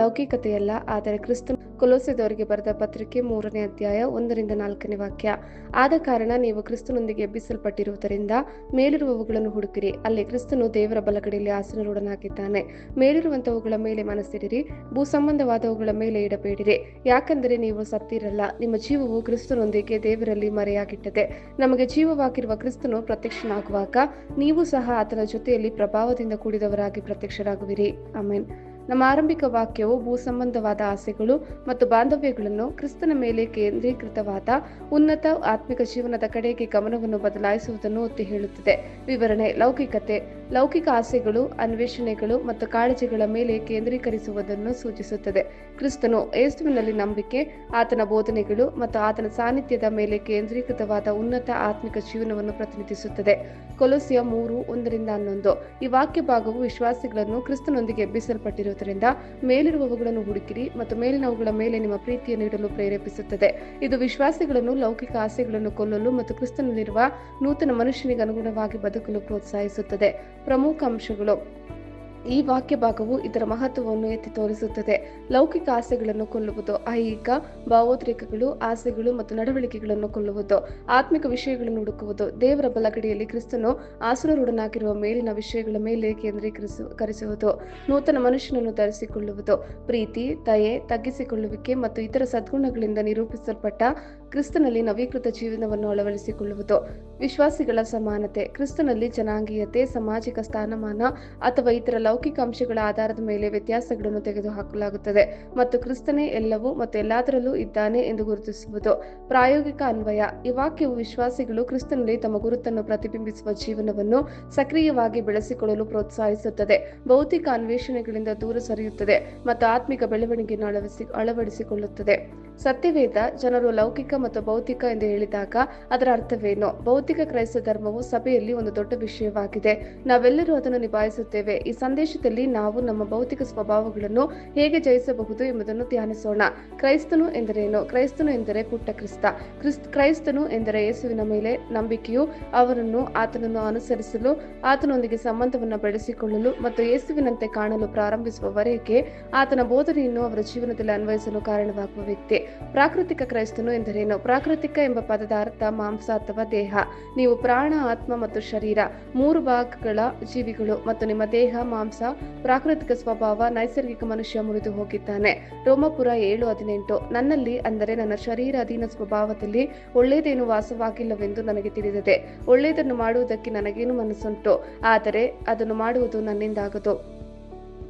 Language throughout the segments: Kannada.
ಲೌಕಿಕತೆಯಲ್ಲ, ಆದರೆ ಕ್ರಿಸ್ತ ಕೊಲೋಸೆದವರಿಗೆ ಬರೆದ ಪತ್ರಿಕೆ ಮೂರನೇ ಅಧ್ಯಾಯ ಒಂದರಿಂದ ನಾಲ್ಕನೇ ವಾಕ್ಯ. ಆದ ಕಾರಣ ನೀವು ಕ್ರಿಸ್ತನೊಂದಿಗೆ ಎಬ್ಬಿಸಲ್ಪಟ್ಟಿರುವುದರಿಂದ ಮೇಲಿರುವವುಗಳನ್ನು ಹುಡುಕಿರಿ. ಅಲ್ಲಿ ಕ್ರಿಸ್ತನು ದೇವರ ಬಲಗಡೆಯಲ್ಲಿ ಆಸನರೂಢನಾಗಿದ್ದಾನೆ. ಮೇಲಿರುವಂತವುಗಳ ಮೇಲೆ ಮನಸ್ಸಿಡಿರಿ ಭೂ ಸಂಬಂಧವಾದವುಗಳ ಮೇಲೆ ಇಡಬೇಡಿರಿ. ಯಾಕಂದರೆ ನೀವು ಸತ್ತಿರಲ್ಲ, ನಿಮ್ಮ ಜೀವವು ಕ್ರಿಸ್ತನೊಂದಿಗೆ ದೇವರಲ್ಲಿ ಮರೆಯಾಗಿಟ್ಟದೆ. ನಮಗೆ ಜೀವವಾಗಿರುವ ಕ್ರಿಸ್ತನು ಪ್ರತ್ಯಕ್ಷನಾಗುವಾಗ, ನೀವು ಸಹ ಆತನ ಜೊತೆಯಲ್ಲಿ ಪ್ರಭಾವದಿಂದ ಕೂಡಿದವರಾಗಿ ಪ್ರತ್ಯಕ್ಷರಾಗುವಿರಿ. ಆಮೇನ್. ನಮ್ಮ ಆರಂಭಿಕ ವಾಕ್ಯವು ಭೂ ಸಂಬಂಧವಾದ ಆಸೆಗಳು ಮತ್ತು ಬಾಂಧವ್ಯಗಳನ್ನು ಕ್ರಿಸ್ತನ ಮೇಲೆ ಕೇಂದ್ರೀಕೃತವಾದ ಉನ್ನತ ಆತ್ಮಿಕ ಜೀವನದ ಕಡೆಗೆ ಗಮನವನ್ನು ಬದಲಾಯಿಸುವುದನ್ನು ಒತ್ತಿ ಹೇಳುತ್ತದೆ. ವಿವರಣೆ, ಲೌಕಿಕತೆ, ಲೌಕಿಕ ಆಸೆಗಳು, ಅನ್ವೇಷಣೆಗಳು ಮತ್ತು ಕಾಳಜಿಗಳ ಮೇಲೆ ಕೇಂದ್ರೀಕರಿಸುವುದನ್ನು ಸೂಚಿಸುತ್ತದೆ. ಕ್ರಿಸ್ತನು ಏಸುವಿನಲ್ಲಿ ನಂಬಿಕೆ, ಆತನ ಬೋಧನೆಗಳು ಮತ್ತು ಆತನ ಸಾನ್ನಿಧ್ಯದ ಮೇಲೆ ಕೇಂದ್ರೀಕೃತವಾದ ಉನ್ನತ ಆತ್ಮಿಕ ಜೀವನವನ್ನು ಪ್ರತಿನಿಧಿಸುತ್ತದೆ. ಕೊಲೊಸಿಯ ಮೂರು ಒಂದರಿಂದ ಹನ್ನೊಂದು. ಈ ವಾಕ್ಯ ಭಾಗವು ವಿಶ್ವಾಸಿಗಳನ್ನು ಕ್ರಿಸ್ತನೊಂದಿಗೆ ಎಬ್ಬಿಸಲ್ಪಟ್ಟಿರುವುದರಿಂದ ಮೇಲಿರುವವುಗಳನ್ನು ಹುಡುಕಿರಿ ಮತ್ತು ಮೇಲಿನವುಗಳ ಮೇಲೆ ನಿಮ್ಮ ಪ್ರೀತಿಯನ್ನು ಇಡಲು ಪ್ರೇರೇಪಿಸುತ್ತದೆ. ಇದು ವಿಶ್ವಾಸಿಗಳನ್ನು, ಲೌಕಿಕ ಆಸೆಗಳನ್ನು ಕೊಲ್ಲಲು ಮತ್ತು ಕ್ರಿಸ್ತನಲ್ಲಿರುವ ನೂತನ ಮನುಷ್ಯನಿಗೆ ಅನುಗುಣವಾಗಿ ಬದುಕಲು ಪ್ರೋತ್ಸಾಹಿಸುತ್ತದೆ. ಪ್ರಮುಖ ಅಂಶಗಳು. ಈ ವಾಕ್ಯ ಭಾಗವು ಇದರ ಮಹತ್ವವನ್ನು ಎತ್ತಿ ತೋರಿಸುತ್ತದೆ. ಲೌಕಿಕ ಆಸೆಗಳನ್ನು ಕೊಲ್ಲುವುದು, ಐಹಿಕ, ಭಾವೋದ್ರೇಕಗಳು, ಆಸೆಗಳು ಮತ್ತು ನಡವಳಿಕೆಗಳನ್ನು ಕೊಲ್ಲುವುದು, ಆತ್ಮಿಕ ವಿಷಯಗಳನ್ನು ಹುಡುಕುವುದು, ದೇವರ ಬಲಗಡೆಯಲ್ಲಿ ಕ್ರಿಸ್ತನು ಆಸುರರೂಢನಾಗಿರುವ ಮೇಲಿನ ವಿಷಯಗಳ ಮೇಲೆ ಕೇಂದ್ರೀಕರಿಸು, ಕರಿಸುವುದು, ನೂತನ ಮನುಷ್ಯನನ್ನು ಧರಿಸಿಕೊಳ್ಳುವುದು, ಪ್ರೀತಿ, ದಯೆ, ತಗ್ಗಿಸಿಕೊಳ್ಳುವಿಕೆ ಮತ್ತು ಇತರ ಸದ್ಗುಣಗಳಿಂದ ನಿರೂಪಿಸಲ್ಪಟ್ಟ ಕ್ರಿಸ್ತನಲ್ಲಿ ನವೀಕೃತ ಜೀವನವನ್ನು ಅಳವಡಿಸಿಕೊಳ್ಳುವುದು. ವಿಶ್ವಾಸಿಗಳ ಸಮಾನತೆ, ಕ್ರಿಸ್ತನಲ್ಲಿ ಜನಾಂಗೀಯತೆ, ಸಾಮಾಜಿಕ ಸ್ಥಾನಮಾನ ಅಥವಾ ಇತರ ಲೌಕಿಕ ಅಂಶಗಳ ಆಧಾರದ ಮೇಲೆ ವ್ಯತ್ಯಾಸಗಳನ್ನು ತೆಗೆದುಹಾಕಲಾಗುತ್ತದೆ. ಮತ್ತು ಕ್ರಿಸ್ತನೇ ಎಲ್ಲವೂ ಮತ್ತು ಎಲ್ಲದರಲ್ಲೂ ಇದ್ದಾನೆ ಎಂದು ಗುರುತಿಸುವುದು. ಪ್ರಾಯೋಗಿಕ ಅನ್ವಯ. ಈ ವಾಕ್ಯವು ವಿಶ್ವಾಸಿಗಳು ಕ್ರಿಸ್ತನಲ್ಲಿ ತಮ್ಮ ಗುರುತನ್ನು ಪ್ರತಿಬಿಂಬಿಸುವ ಜೀವನವನ್ನು ಸಕ್ರಿಯವಾಗಿ ಬೆಳೆಸಿಕೊಳ್ಳಲು ಪ್ರೋತ್ಸಾಹಿಸುತ್ತದೆ. ಭೌತಿಕ ಅನ್ವೇಷಣೆಗಳಿಂದ ದೂರ ಸರಿಯುತ್ತದೆ ಮತ್ತು ಆತ್ಮಿಕ ಬೆಳವಣಿಗೆಯನ್ನು ಅಳವಡಿಸಿ, ಅಳವಡಿಸಿಕೊಳ್ಳುತ್ತದೆ. ಸತ್ಯವೇದ ಜನರು ಲೌಕಿಕ ಮತ್ತು ಭೌತಿಕ ಎಂದು ಹೇಳಿದಾಗ ಅದರ ಅರ್ಥವೇನು? ಭೌತಿಕ ಕ್ರೈಸ್ತ ಧರ್ಮವು ಸಭೆಯಲ್ಲಿ ಒಂದು ದೊಡ್ಡ ವಿಷಯವಾಗಿದೆ. ನಾವೆಲ್ಲರೂ ಅದನ್ನು ನಿಭಾಯಿಸುತ್ತೇವೆ. ಈ ಸಂದೇಶದಲ್ಲಿ ನಾವು ನಮ್ಮ ಭೌತಿಕ ಸ್ವಭಾವಗಳನ್ನು ಹೇಗೆ ಜಯಿಸಬಹುದು ಎಂಬುದನ್ನು ಧ್ಯಾನಿಸೋಣ. ಕ್ರೈಸ್ತನು ಎಂದರೇನು ಕ್ರೈಸ್ತನು ಎಂದರೆ ಪುಟ್ಟ ಕ್ರಿಸ್ತ. ಕ್ರಿಸ್ತ ಕ್ರೈಸ್ತನು ಎಂದರೆ ಯೇಸುವಿನ ಮೇಲೆ ನಂಬಿಕೆಯು ಅವರನ್ನು ಆತನನ್ನು ಅನುಸರಿಸಲು, ಆತನೊಂದಿಗೆ ಸಂಬಂಧವನ್ನು ಬೆಳೆಸಿಕೊಳ್ಳಲು ಮತ್ತು ಯೇಸುವಿನಂತೆ ಕಾಣಲು ಪ್ರಾರಂಭಿಸುವವರೆಗೆ ಆತನ ಬೋಧನೆಯನ್ನು ಅವರ ಜೀವನದಲ್ಲಿ ಅನ್ವಯಿಸಲು ಕಾರಣವಾಗುವ ವ್ಯಕ್ತಿ. ಪ್ರಾಕೃತಿಕ ಕ್ರೈಸ್ತನು ಎಂದರೇನು ಪ್ರಾಕೃತಿಕ ಎಂಬ ಪದದ ಅರ್ಥ ಮಾಂಸ ಅಥವಾ ದೇಹ. ನೀವು ಪ್ರಾಣ, ಆತ್ಮ ಮತ್ತು ಶರೀರ, ಮೂರು ಭಾಗಗಳ ಜೀವಿಗಳು ಮತ್ತು ನಿಮ್ಮ ದೇಹ, ಮಾಂಸ ಪ್ರಾಕೃತಿಕ ಸ್ವಭಾವ, ನೈಸರ್ಗಿಕ ಮನುಷ್ಯ ಮುರಿದು ಹೋಗಿದ್ದಾನೆ. ರೋಮಪುರ ಏಳು ಹದಿನೆಂಟು. ನನ್ನಲ್ಲಿ ಅಂದರೆ ನನ್ನ ಶರೀರ ಅಧೀನ ಸ್ವಭಾವದಲ್ಲಿ ಒಳ್ಳೆಯದೇನು ವಾಸವಾಗಿಲ್ಲವೆಂದು ನನಗೆ ತಿಳಿದಿದೆ. ಒಳ್ಳೆಯದನ್ನು ಮಾಡುವುದಕ್ಕೆ ನನಗೇನು ಮನಸ್ಸುಂಟು? ಆದರೆ ಅದನ್ನು ಮಾಡುವುದು ನನ್ನಿಂದಾಗದು.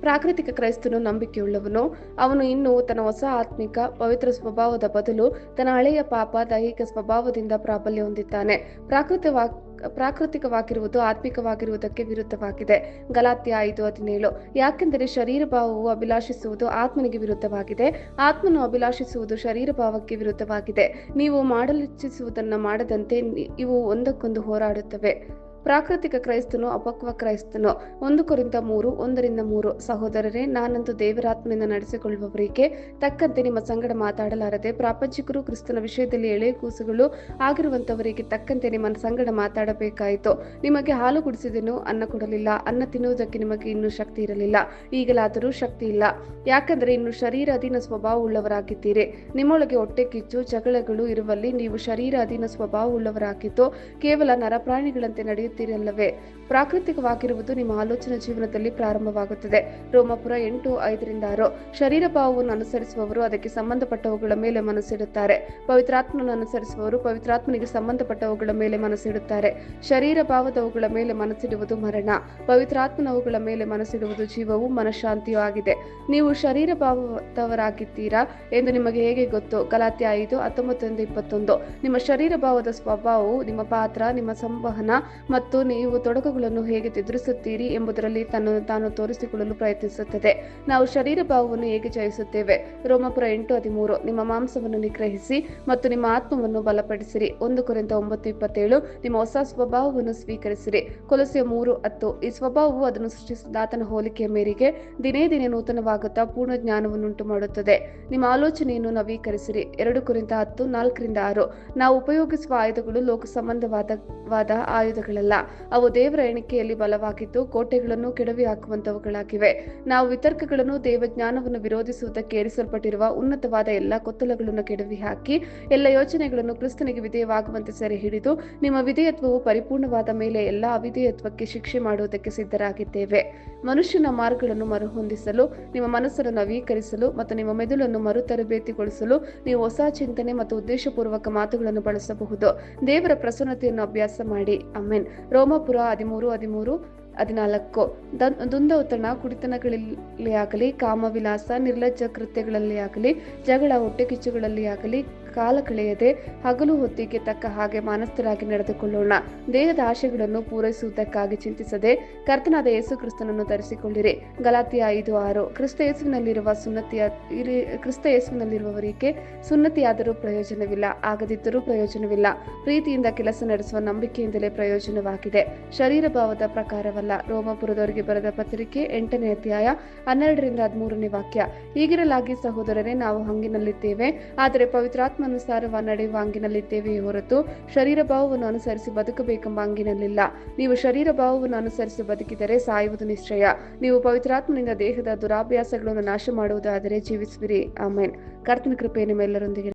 ಪ್ರಾಕೃತಿಕ ಕ್ರೈಸ್ತನು ನಂಬಿಕೆಯುಳ್ಳವನು. ಅವನು ಇನ್ನೂ ತನ್ನ ಹೊಸ ಆತ್ಮಿಕ, ಪವಿತ್ರ ಸ್ವಭಾವದ ಬದಲು ತನ್ನ ಹಳೆಯ ಪಾಪ, ದೈಹಿಕ ಸ್ವಭಾವದಿಂದ ಪ್ರಾಬಲ್ಯ ಹೊಂದಿದ್ದಾನೆ. ಪ್ರಾಕೃತವಾ ಪ್ರಾಕೃತಿಕವಾಗಿರುವುದು, ಆತ್ಮಿಕವಾಗಿರುವುದಕ್ಕೆ ವಿರುದ್ಧವಾಗಿದೆ. ಗಲಾತ್ಯ ಐದು ಹದಿನೇಳು. ಯಾಕೆಂದರೆ ಶರೀರ ಭಾವವು ಅಭಿಲಾಷಿಸುವುದು ಆತ್ಮನಿಗೆ ವಿರುದ್ಧವಾಗಿದೆ. ಆತ್ಮನು ಅಭಿಲಾಷಿಸುವುದು ಶರೀರ ಭಾವಕ್ಕೆ ವಿರುದ್ಧವಾಗಿದೆ. ನೀವು ಮಾಡಲಿಚ್ಛಿಸುವುದನ್ನು ಮಾಡದಂತೆ ಇವು ಒಂದಕ್ಕೊಂದು ಹೋರಾಡುತ್ತವೆ. ಪ್ರಾಕೃತಿಕ ಕ್ರೈಸ್ತನು, ಅಪಕ್ವ ಕ್ರೈಸ್ತನು, ಒಂದು ಕುರಿತ ಮೂರು, ಒಂದರಿಂದ ಮೂರು. ಸಹೋದರರೇ, ನಾನಂತೂ ದೇವರಾತ್ಮನಿಂದ ನಡೆಸಿಕೊಳ್ಳುವವರಿಗೆ ತಕ್ಕಂತೆ ನಿಮ್ಮ ಸಂಗಡ ಮಾತಾಡಲಾರದೆ ಪ್ರಾಪಂಚಿಕರು ಕ್ರಿಸ್ತನ ವಿಷಯದಲ್ಲಿ ಎಳೆ ಕೂಸುಗಳು ಆಗಿರುವಂತವರಿಗೆ ತಕ್ಕಂತೆ ನಿಮ್ಮ ಸಂಗಡ ಮಾತಾಡಬೇಕಾಯಿತು. ನಿಮಗೆ ಹಾಲು ಕುಡಿಸಿದೆನೋ, ಅನ್ನ ಕೊಡಲಿಲ್ಲ. ಅನ್ನ ತಿನ್ನುವುದಕ್ಕೆ ನಿಮಗೆ ಇನ್ನೂ ಶಕ್ತಿ ಇರಲಿಲ್ಲ. ಈಗಲಾದರೂ ಶಕ್ತಿ ಇಲ್ಲ. ಯಾಕಂದರೆ ಇನ್ನು ಶರೀರ ಅಧೀನ ಸ್ವಭಾವವುಳ್ಳವರಾಗಿದ್ದೀರಿ ನಿಮ್ಮೊಳಗೆ ಹೊಟ್ಟೆ ಕಿಚ್ಚು, ಜಗಳಗಳು ಇರುವಲ್ಲಿ ನೀವು ಶರೀರ ಅಧೀನ ಸ್ವಭಾವವುಳ್ಳವರಾಗಿದ್ದು ಕೇವಲ ನರಪ್ರಾಣಿಗಳಂತೆ ನಡೆಯುತ್ತೀರಲ್ಲವೇ ಪ್ರಾಕೃತಿಕವಾಗಿರುವುದು ನಿಮ್ಮ ಆಲೋಚನಾ ಜೀವನದಲ್ಲಿ ಪ್ರಾರಂಭವಾಗುತ್ತದೆ. ರೋಮಪುರ ಎಂಟು ಐದರಿಂದ ಆರು. ಶರೀರ ಭಾವವನ್ನು ಅನುಸರಿಸುವವರು ಅದಕ್ಕೆ ಸಂಬಂಧಪಟ್ಟವುಗಳ ಮೇಲೆ ಮನಸ್ಸಿಡುತ್ತಾರೆ. ಪವಿತ್ರಾತ್ಮನ ಅನುಸರಿಸುವವರು ಪವಿತ್ರಾತ್ಮನಿಗೆ ಸಂಬಂಧಪಟ್ಟವುಗಳ ಮೇಲೆ ಮನಸ್ಸಿಡುತ್ತಾರೆ. ಶರೀರ ಭಾವದವುಗಳ ಮೇಲೆ ಮನಸ್ಸಿಡುವುದು ಮರಣ. ಪವಿತ್ರಾತ್ಮನವುಗಳ ಮೇಲೆ ಮನಸ್ಸಿಡುವುದು ಜೀವವು ಮನಃಶಾಂತಿಯೂ ಆಗಿದೆ. ನೀವು ಶರೀರ ಭಾವದವರಾಗಿದ್ದೀರಾ ಎಂದು ನಿಮಗೆ ಹೇಗೆ ಗೊತ್ತು? ಗಲಾತಿ ಐದು ಹತ್ತೊಂಬತ್ತೊಂದು ಇಪ್ಪತ್ತೊಂದು. ನಿಮ್ಮ ಶರೀರ ಭಾವದ ಸ್ವಭಾವವು ನಿಮ್ಮ ಪಾತ್ರ, ನಿಮ್ಮ ಸಂವಹನ ಮತ್ತು ನೀವು ತೊಡಕುಗಳನ್ನು ಹೇಗೆ ಎದುರಿಸುತ್ತೀರಿ ಎಂಬುದರಲ್ಲಿ ತನ್ನನ್ನು ತಾನು ತೋರಿಸಿಕೊಳ್ಳಲು ಪ್ರಯತ್ನಿಸುತ್ತದೆ. ನಾವು ಶರೀರ ಭಾವವನ್ನು ಹೇಗೆ ಜಯಿಸುತ್ತೇವೆ? ರೋಮಪುರ ಎಂಟು ಹದಿಮೂರು. ನಿಮ್ಮ ಮಾಂಸವನ್ನು ನಿಗ್ರಹಿಸಿ ಮತ್ತು ನಿಮ್ಮ ಆತ್ಮವನ್ನು ಬಲಪಡಿಸಿರಿ. ಒಂದು ಕುರಿತ ಒಂಬತ್ತು ಇಪ್ಪತ್ತೇಳು. ನಿಮ್ಮ ಹೊಸ ಸ್ವಭಾವವನ್ನು ಸ್ವೀಕರಿಸಿರಿ. ಕೊಲಸೆಯ ಮೂರು, ಹತ್ತು. ಈ ಸ್ವಭಾವವು ಅದನ್ನು ಸೃಷ್ಟಿಸಿದ ಆತನ ಹೋಲಿಕೆಯ ಮೇರೆಗೆ ದಿನೇ ದಿನೇ ನೂತನವಾಗುತ್ತಾ ಪೂರ್ಣ ಜ್ಞಾನವನ್ನುಂಟು ಮಾಡುತ್ತದೆ. ನಿಮ್ಮ ಆಲೋಚನೆಯನ್ನು ನವೀಕರಿಸಿರಿ. ಎರಡು ಕುರಿತ ಹತ್ತು, ನಾಲ್ಕರಿಂದ ಆರು. ನಾವು ಉಪಯೋಗಿಸುವ ಆಯುಧಗಳು ಲೋಕ ಸಂಬಂಧವಾದ, ವಾದ ಆಯುಧಗಳಲ್ಲ. ಅಲ್ಲ ಅವು ದೇವರ ಎಣಿಕೆಯಲ್ಲಿ ಬಲವಾಗಿದ್ದು ಕೋಟೆಗಳನ್ನು ಕೆಡವಿ ಹಾಕುವಂತವುಗಳಾಗಿವೆ ನಾವು ವಿತರ್ಕಗಳನ್ನು ದೇವಜ್ಞಾನವನ್ನು ವಿರೋಧಿಸುವುದಕ್ಕೆ ಏರಿಸಲ್ಪಟ್ಟಿರುವ ಉನ್ನತವಾದ ಎಲ್ಲ ಕೊತ್ತಲಗಳನ್ನು ಕೆಡವಿ ಹಾಕಿ, ಎಲ್ಲ ಯೋಚನೆಗಳನ್ನು ಕ್ರಿಸ್ತನಿಗೆ ವಿಧೇಯವಾಗುವಂತೆ ಸೆರೆ ಹಿಡಿದು, ನಿಮ್ಮ ವಿಧೇಯತ್ವವು ಪರಿಪೂರ್ಣವಾದ ಮೇಲೆ ಎಲ್ಲ ಅವಿಧೇಯತ್ವಕ್ಕೆ ಶಿಕ್ಷೆ ಮಾಡುವುದಕ್ಕೆ ಸಿದ್ಧರಾಗಿದ್ದೇವೆ. ಮನುಷ್ಯನ ಮಾರ್ಗಗಳನ್ನು ಮರುಹೊಂದಿಸಲು, ನಿಮ್ಮ ಮನಸ್ಸನ್ನು ನವೀಕರಿಸಲು ಮತ್ತು ನಿಮ್ಮ ಮೆದುಳನ್ನು ಮರುತರಬೇತಿಗೊಳಿಸಲು ನೀವು ಹೊಸ ಚಿಂತನೆ ಮತ್ತು ಉದ್ದೇಶಪೂರ್ವಕ ಮಾತುಗಳನ್ನು ಬಳಸಬಹುದು. ದೇವರ ಪ್ರಸನ್ನತೆಯನ್ನು ಅಭ್ಯಾಸ ಮಾಡಿ. ಅಮ್ಮೆನ್ ರೋಮಪುರ ಹದಿಮೂರು ಹದಿಮೂರು, ಹದಿನಾಲ್ಕು. ದನ್- ದುಂದೌತಣ ಕುಡಿತನಗಳಲ್ಲಿ ಆಗಲಿ, ಕಾಮವಿಲಾಸ, ನಿರ್ಲಜ್ಜ ಕೃತ್ಯಗಳಲ್ಲಿ ಆಗಲಿ, ಜಗಳ ಹೊಟ್ಟೆಕಿಚ್ಚುಗಳಲ್ಲಿ ಆಗಲಿ ಕಾಲ ಕಳೆಯದೆ ಹಗಲು ಹೊತ್ತಿಗೆ ತಕ್ಕ ಹಾಗೆ ಮಾನಸ್ಥರಾಗಿ ನಡೆದುಕೊಳ್ಳೋಣ. ದೇಹದ ಆಶೆಗಳನ್ನು ಪೂರೈಸುವುದಕ್ಕಾಗಿ ಚಿಂತಿಸದೆ ಕರ್ತನಾದ ಯೇಸು ಕ್ರಿಸ್ತನನ್ನು ಧರಿಸಿಕೊಳ್ಳಿರಿ ಗಲಾತಿಯ ಐದು ಆರು, ಕ್ರಿಸ್ತ ಯೇಸುವಿನಲ್ಲಿರುವ ಸುನ್ನತಿಯ ಕ್ರಿಸ್ತ ಯೇಸುವಿನಲ್ಲಿರುವವರಿಗೆ ಸುನ್ನತಿಯಾದರೂ ಪ್ರಯೋಜನವಿಲ್ಲ, ಆಗದಿದ್ದರೂ ಪ್ರಯೋಜನವಿಲ್ಲ. ಪ್ರೀತಿಯಿಂದ ಕೆಲಸ ನಡೆಸುವ ನಂಬಿಕೆಯಿಂದಲೇ ಪ್ರಯೋಜನವಾಗಿದೆ. ಶರೀರ ಭಾವದ ಪ್ರಕಾರವಲ್ಲ. ರೋಮಪುರದವರಿಗೆ ಬರೆದ ಪತ್ರಿಕೆ ಎಂಟನೇ ಅಧ್ಯಾಯ ಹನ್ನೆರಡರಿಂದ ಹದಿಮೂರನೇ ವಾಕ್ಯ. ಹೀಗಿರಲಾಗಿ ಸಹೋದರರೇ, ನಾವು ಹಂಗಿನಲ್ಲಿದ್ದೇವೆ, ಆದರೆ ಪವಿತ್ರಾತ್ಮಾನುಸಾರವ ನಡೆಯುವ ಅಂಗಿನಲ್ಲಿದ್ದೇವೆ ಹೊರತು ಶರೀರ ಭಾವವನ್ನು ಅನುಸರಿಸಿ ಬದುಕಬೇಕೆಂಬ ಅಂಗಿನಲ್ಲಿಲ್ಲ. ನೀವು ಶರೀರ ಭಾವವನ್ನು ಅನುಸರಿಸಿ ಬದುಕಿದರೆ ಸಾಯುವುದು ನಿಶ್ಚಯ. ನೀವು ಪವಿತ್ರಾತ್ಮನಿಂದ ದೇಹದ ದುರಾಭ್ಯಾಸಗಳನ್ನು ನಾಶ ಮಾಡುವುದಾದರೆ ಜೀವಿಸುವಿರಿ. ಆಮೇನ್. ಕರ್ತನ ಕೃಪೆ ನಿಮ್ಮೆಲ್ಲರೊಂದಿಗೆ